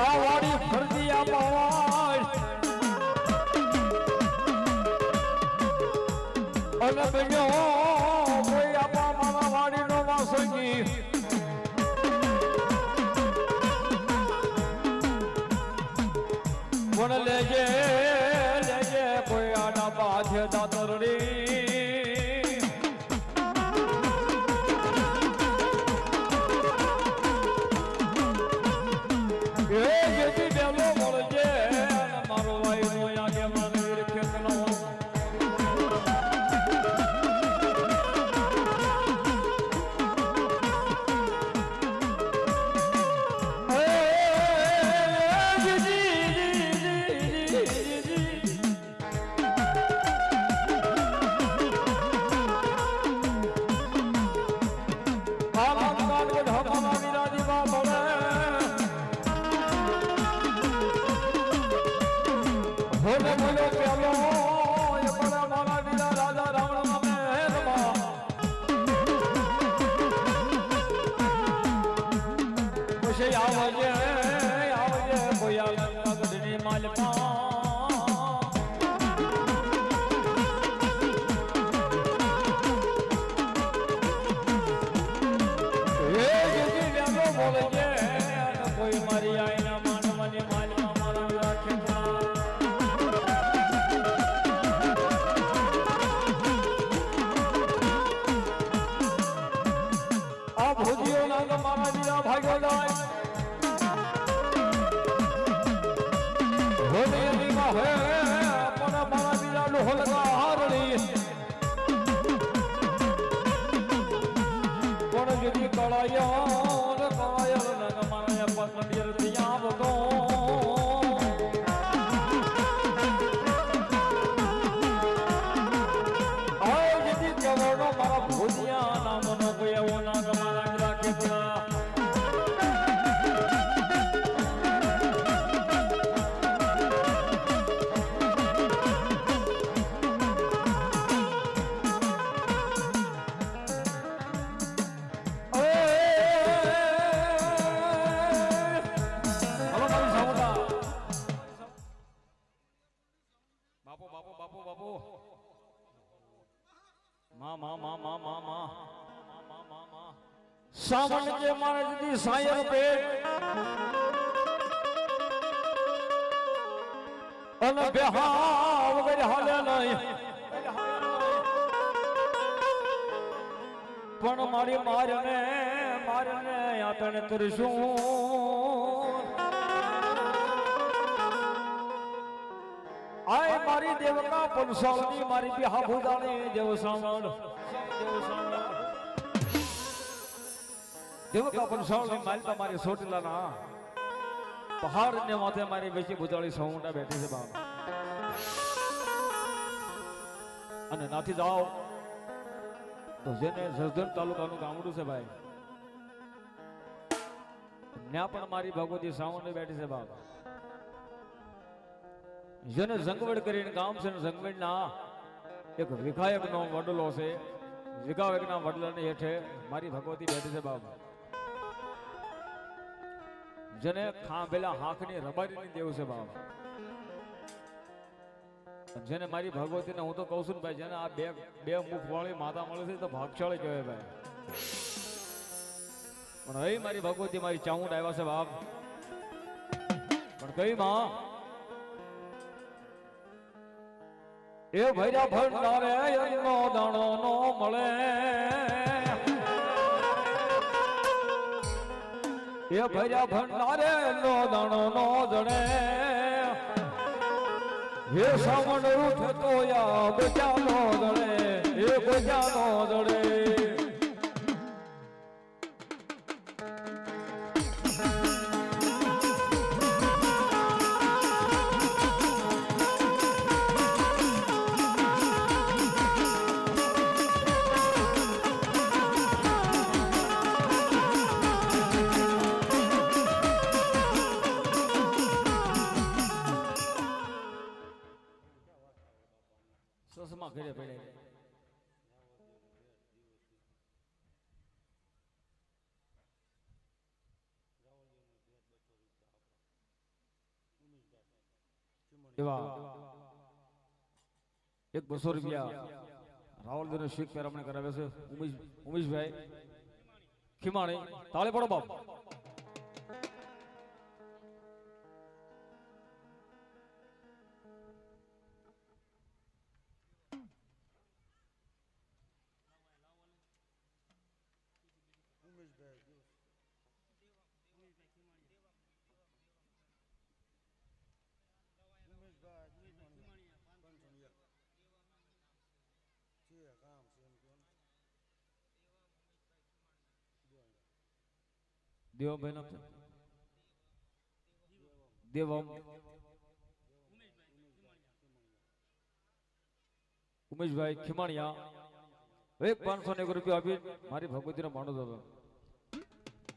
વાળી ફરજી આપો અને બન્યો ਸਾਵਣ ਕੇ ਮਹਾਰਾਜ ਦੀ ਸਾਇਰ ਪੇ ਅਨ ਬਿਹਾਵ ਗਰ ਹਾਲਿਆ ਨਹੀਂ પણ મારી મારને મારને આપણે ત્રિશું. આય મારી દેવકા પંસાવની મારી બિહાભુદાની દેવ સાવણ દેવ સાવણ દેવકા પનસાવની મારી તો મારી સોટલા ના પહાડ ને માથે મારી બેસી બુજાળી સૌંડા બેઠી છે બાપ. અને નાથી જાઓ. તો જેને જસદણ તાલુકાનું ગામડું છે ભાઈ, ત્યાં પણ મારી ભગવતી સાવણ બેઠી છે બાપ. જેને જંગવડ કરીને ગામ છે ને જંગવડના એક વિઘાયકનો વડલો છે. વિઘાયકના વડલાની હેઠે મારી ભગવતી બેઠી છે બાપ. જેને ખાંભેલા હાંખની રબારીની દેવું છે બાપ. જેને મારી ભગવતીને હું તો કહું છું ને ભાઈ, જેને આ બે બે મુખ વાળી માતા મળે છે તો ભાગશાળી કહેવાય ભાઈ. પણ હવે મારી ભગવતી, મારી ચાઉંડ આવ્યા છે બાપ. પણ કઈ માં? એ ભૈરા ભંડારે દાણો નો મળે. એ ભર્યા ભંડારે લો દાણો નો જણે. હે સાવણ રૂઠ તો યા બજા નો જણે હે બજા નો જણે. સસમા ઘરે પડે. એક બસો રૂપિયા રાવલદેવને શીખ પેરામણી કરાવે છે. ઉમેશ ઉમેશભાઈ ખીમાણી, તાળે પડો બાપ. દેવાભાઈ નામ છે? દેવમ ઉમેશભાઈ ખીમાણિયા. એક પાંચસો ને એક રૂપિયા આપી મારી ભગવતીનો માણો હતો.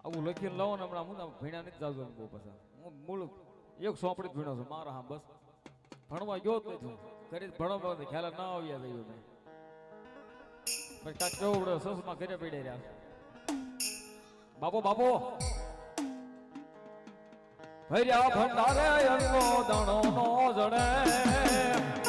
આવું લખીને લાવો ને હમણાં હું ભીણા નથી જાજો બહુ પાછા. હું મૂળ એક સોંપડી ભીણો છું, મારા હા બસ. ભણવા ગયો જ નથી કરી ભણવા ખ્યાલ ના આવ્યા થયું મેં પછી કાંઈક કેવું પડે સસમાં ઘરે પડી રહ્યા. બાપો બાપો! ભર્યા ભંડારે અન્નો દણો નો જડે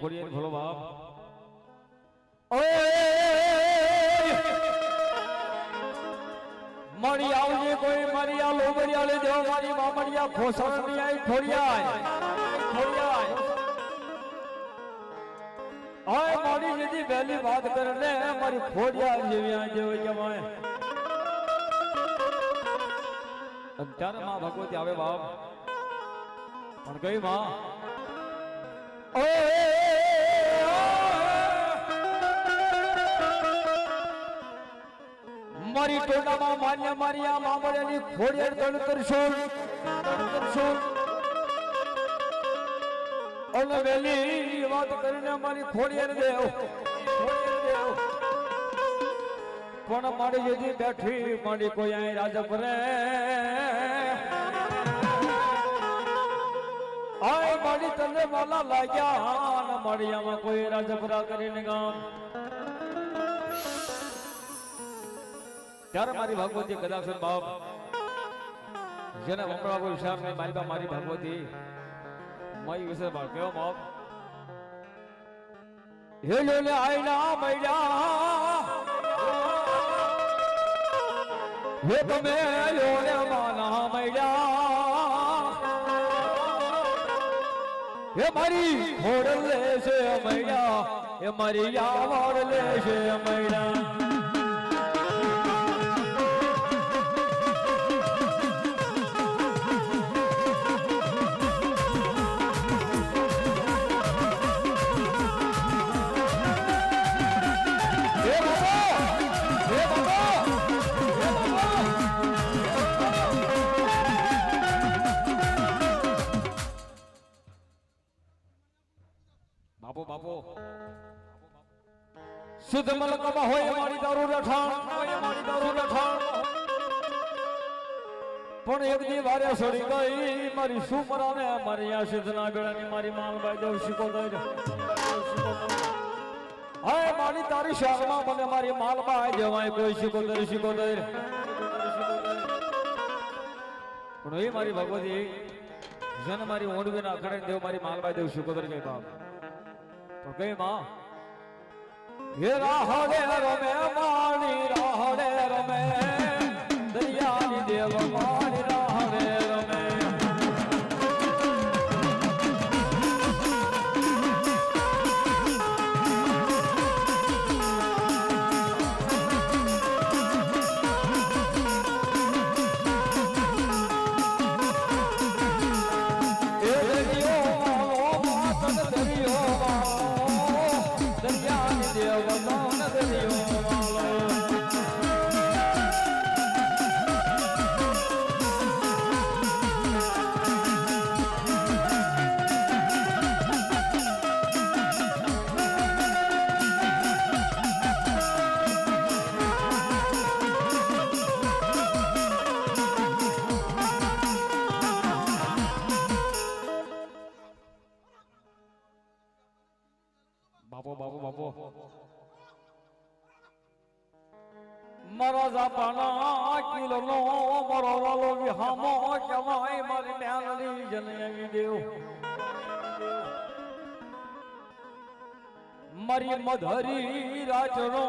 માવડિયાની ખોડિયાની ભલો બાપ મળી આવજે કોઈ મારી આ લોબડિયા લઈ દેવા મારી મામડિયા ખોસણની આઈ ખોડિયાય ખોડિયાય ઓય મારી જેથી પહેલી વાત કરે ને મારી ખોડિયાર જેવી આ જેવી કહેવાય અને ત્યારે માં ભગવતી આવે બાપ પણ કઈ માં મારી ટોટામાં માન્ય મારી આ મામડિયાની ખોડિયાર દળ કરશું. કરશું. અને વેલી વાત કરીને અમારી ખોડિયાર દેવ. પણ મારી જેથી બેઠી, મારી કોઈ અહીં રાજપરે આય મારી તને વાલા લાગ્યા મારી આમાં કોઈ રાજપરા કરીને ગામ. ત્યારે મારી ભગવતી કદાક્ષર બાપ. જેને વપરાવા કોઈ વિચાર નહીં, મારી બા મારી ભગવતી. મારી વિશે બાપ કેવો બાપ? હેલો ને આઈના મૈડા. હે તમે લોને માના મૈડા. હે મારી ખોડ લેશે મૈડા. એ મારી યાવડ લેશે મૈડા. શુદ્ધ મલકમાં હોય મારી દારૂ રઠાણ હોય મારી દારૂ રઠાણ પણ એક દી વારે સડી ગઈ, મારી સુમરાને મારી આ સિદ્ધના બેડાની મારી માલબાઈ દેવ શીખોદર હાય, મારી તારી શાળમાં મને મારી માલબાઈ દેવાય, કોઈ શીખોદર શીખોદર પણ એ મારી ભગવતી, જન મારી ઓંડવી ના અખાડે દેવ મારી માલબાઈ દેવ શીખોદર કઈ બાપ. તો કઈ માં હે રાહડે રમે માણી રાહડે રમે દરિયાની દેવ માણી મારા જાપાના કિલો નો મારો વાલો વિહામો કહેવાય મારી મેલડી જનવી દેવ મારી મધરી રાજનો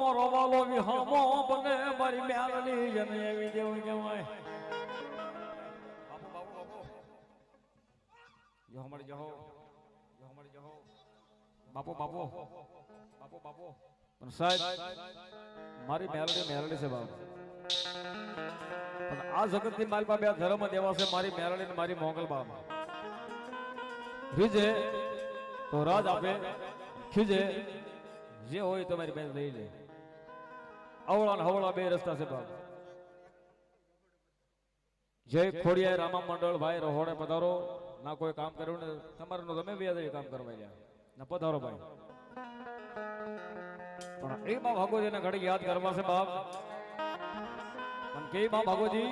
મારો વાલો વિહામો બને મારી મેલડી જનવી દેવ કહેવાય બાપો બાપો બાપો જો હમણાં જો જો હમણાં જો બાપો બાપો બાપો બાપો પણ સાહેબ, મારી મેલડી મેલડી છે બાબા પણ આ જગતની મારી પાસે બે ધર્મ દેવા છે, મારી મેલડી ને મારી મોગલ બાબા રીજે તો રાજ આપે, ખીજે જે હોય તો મારી બેન લઈ લે. અવળા ને હવળા બે રસ્તા છે બાબા જય ખોડિયા રામા મંડળ, ભાઈ રહોડે પધારો, ના કોઈ કામ કર્યું ને તમારું તમે બે કામ કરવા ગયા ના પધારો ભાઈ. પણ એ માં ભાગોજીને ઘડી યાદ કરવા છે બાપ. પણ કે માં ભાગોજી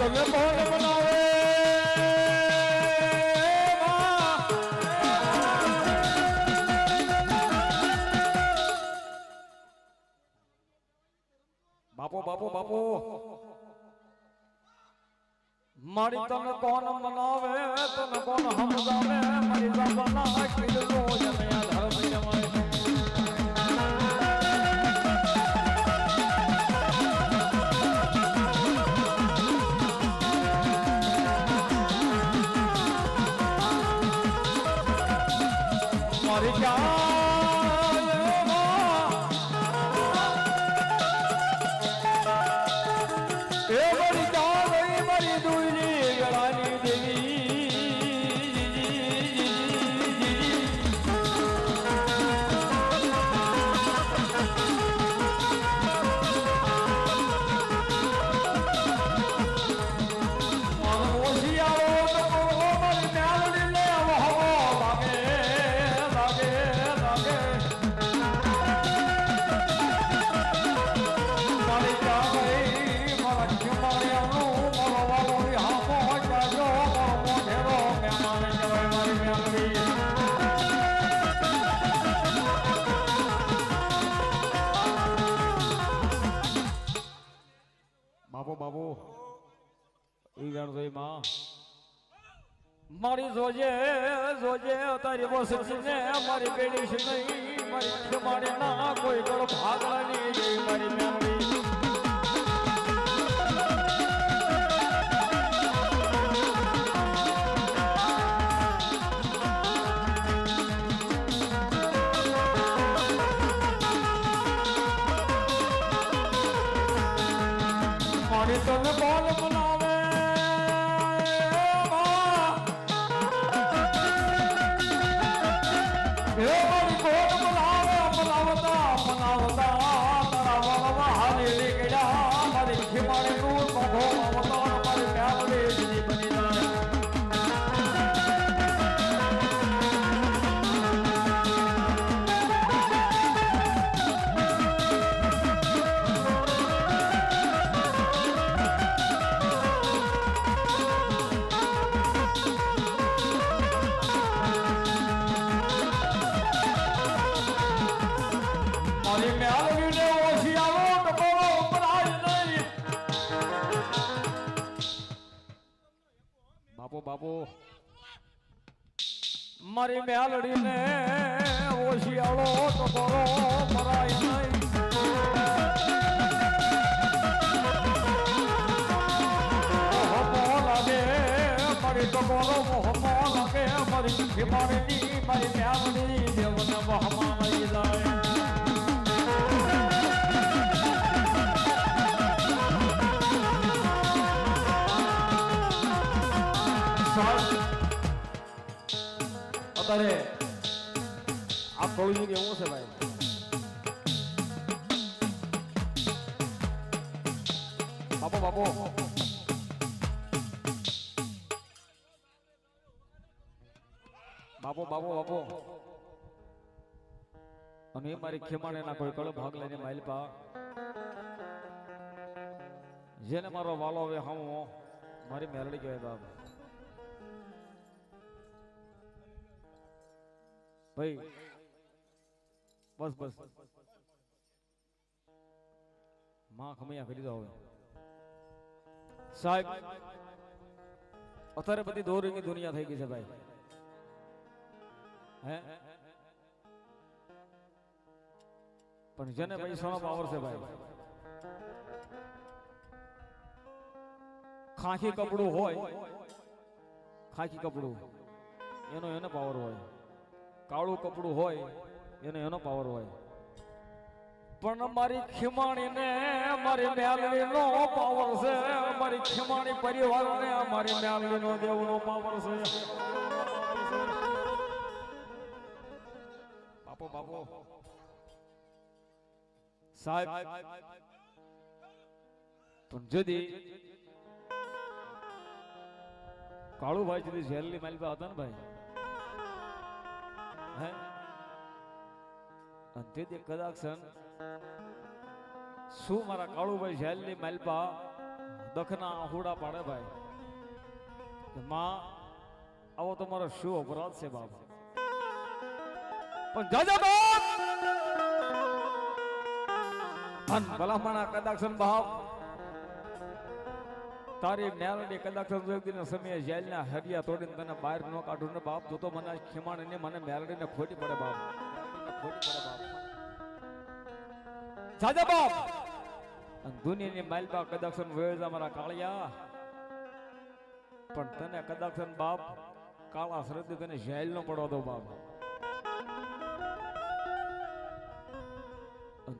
તમે કોણ બનાવે? બાપો બાપો બાપો. મારી તને કોણ મનાવે તને કોણ સમજાવે મારી બાબાના કીધું મારી માં. મારી જોજે જોજે, તારી વસતી ને મારી બેડી છે નહીં. મારી ખમાડે ના કોઈ ગળ ભાગવાની મારી મેમરી મારી મેલડીને ઓશિયાળો કબરો મરાય નહીં. મારી કબરો મોહમો લાગે મારી મારી મારી મેલડી, દેવને મહમા નહીં લાય અત્યારે આ કૌશિક એવું છે ભાઈ? બાપો બાપો. બાપો બાપો બાપો. અને એ મારી ખેમાણે ના કોઈ કળો ભાગ લઈને માઇલ પા. જેને મારો વાલો હવે હું મારી મેરડી કહેવાય બાપ. ભાઈ બસ બસ. માં ખમૈયા કરી દો હવે. સાહેબ અત્યારે બધી દોરીની દુનિયા થઈ ગઈ છે ભાઈ. હે? પણ જેને પૈસાનો પાવર છે ભાઈ ખાખી કપડું હોય ખાખી કપડું. એનો એને પાવર હોય. કાળું કપડું હોય, એને એનો પાવર હોય. પણ મારી ખીમાણીને, મારી મેલડીનો પાવર છે. મારી ખીમાણી પરિવારને, મારી મેલડીનો દેવનો પાવર છે. બાપો બાપો. સાહેબ, પણ જદી કાળુભાઈ જદી જેલની માલિકા હતા ને ભાઈ? હે? અને કદાક્ષન શું મારા કાળુભાઈ જેલની માલપા દખના આહુડા પાડે ભાઈ? માં, આવો તમારો શું અપરાધ છે બાબા પણ જાજા બાપ ભલામણા કદાક્ષન બાપ તારી નેરડી કદાચ સંજોગીના સમયે જેલના હરિયા તોડીને તને બહાર ન કાઢું ને બાપ, તું તો મને ખીમાણ ને મને મેરડીને ખોટી પડે બાપ. ખોટી પડે બાપ. સાજા બાપ! દુનિયાની માલબા કદાક્ષન વેળજા મારા કાળિયા. પણ તને કદાક્ષન બાપ કાળા શ્રદ્ધે તને જેલ નો પડવા દો બાપ.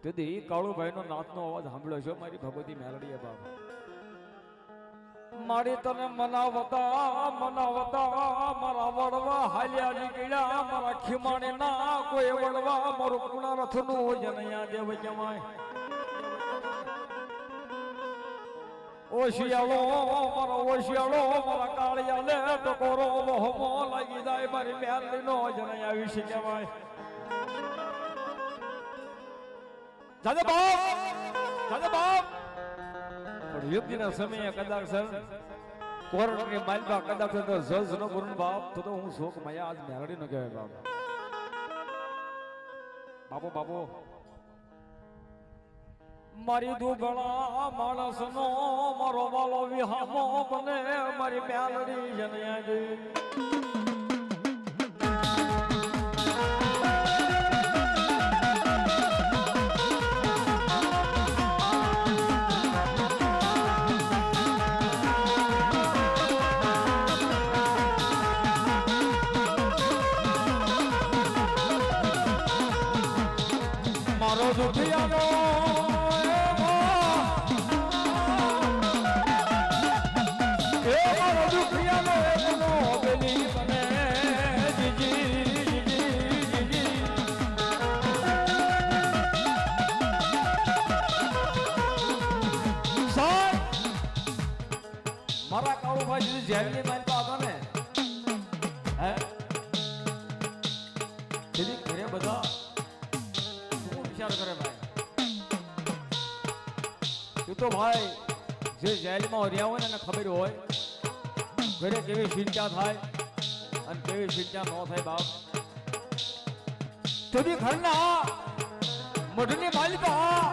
તેથી કાળુભાઈ નો નાથનો અવાજ સાંભળ્યો છે મારી ભગવતી મેલડીએ બાપ. મારી તને મનાવતા મનાવતા, મારા વડવા હાલ્યા નીકળ્યા, મારા ખીમાણી ના કોઈ વડવા, મારું કુણા રથનું જનયા દેવ જમાય. ઓશિયાળો, મારો ઓશિયાળો, મારા કાળિયા લે ટકોરો મોહમો લાગી જાય, મારી મેરલી નો જનયા વિશે કહેવાય દાદા બાપ દાદા બાપ. યુદ્ધના સમયે કદાચ કોર્ટ કે માલબા કદાચ તો જજ નો ગુરુ બાપ, તો તો હું શોક મયા આજ મેરડી નો કહેવાય, બાપ. બાપો બાપો. મારી દુબળા માણસ નો મારો વાલો વિહામો બને, મારી મેલડી જનયા મારો દુખિયાનો એ મારો દુધિયાનો એકલો બેલી બને જીજી મારા કાળુભાઈ જેલની તું ભાઈ, જે જેલમાં રહ્યા હોય ને એને ખબર હોય, ઘરે કેવી ચિંતા થાય અને કેવી ચિંતા ન થાય બાપ. તેથી ઘરના મઢની માલિકા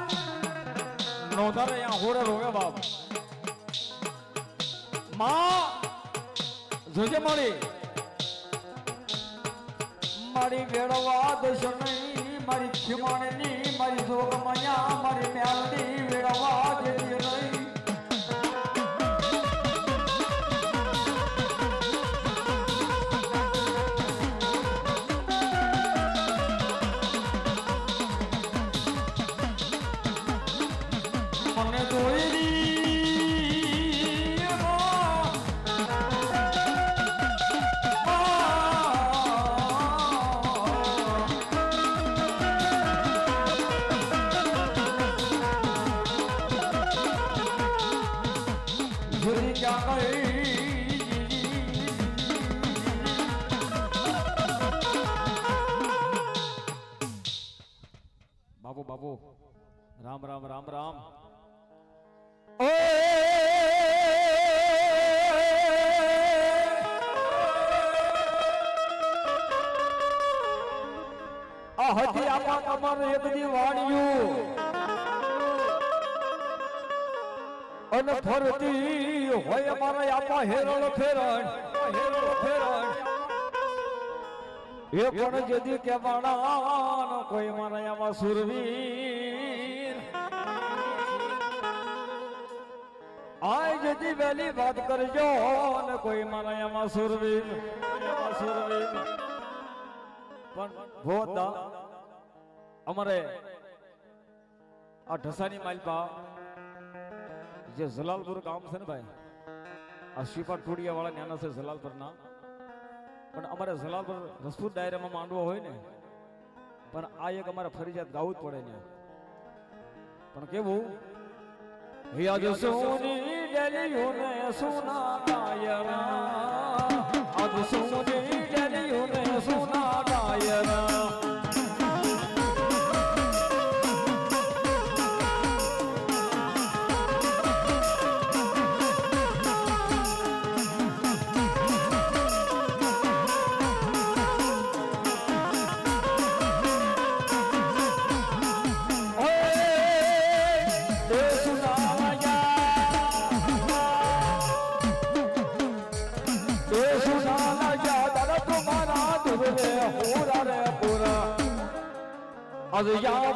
નોંધારે અહીંયા હોરે રોવે બાપ. માં, જોજે મળી. મારી વેળવા દેશ નહીં મારી ખીમાણની, મારી જોગમયા, મારી મેલડી બાબુ બાબુ. રામ રામ રામ રામ. આ હજી આપા તમારું એક દી વાણિયું. અને ફરતી હોય અમારા આપા હેરણ ફેરણ. હેરણ ફેરણ એ પણ જદી કેવાણા કોઈ મારા આમાં સુરવીર. આય જદી વેલી વાત કરજો ને કોઈ મારા આમાં સુરવીર. સુરવીર પણ ભોતા અમારે આ ઢસાની માલપા જે જલાલપુર ગામ છે ને ભાઈ, આ શિપા ટોડિયા વાળા નાના છે જલાલપુરના. પણ અમારે જલાલપુર રસપૂત ડાયરામાં માંડવો હોય ને, પણ આ એક અમારે ફરજિયાત ગાવું જ પડે ને પણ કેવું? સોની ને આજ સોની Rồi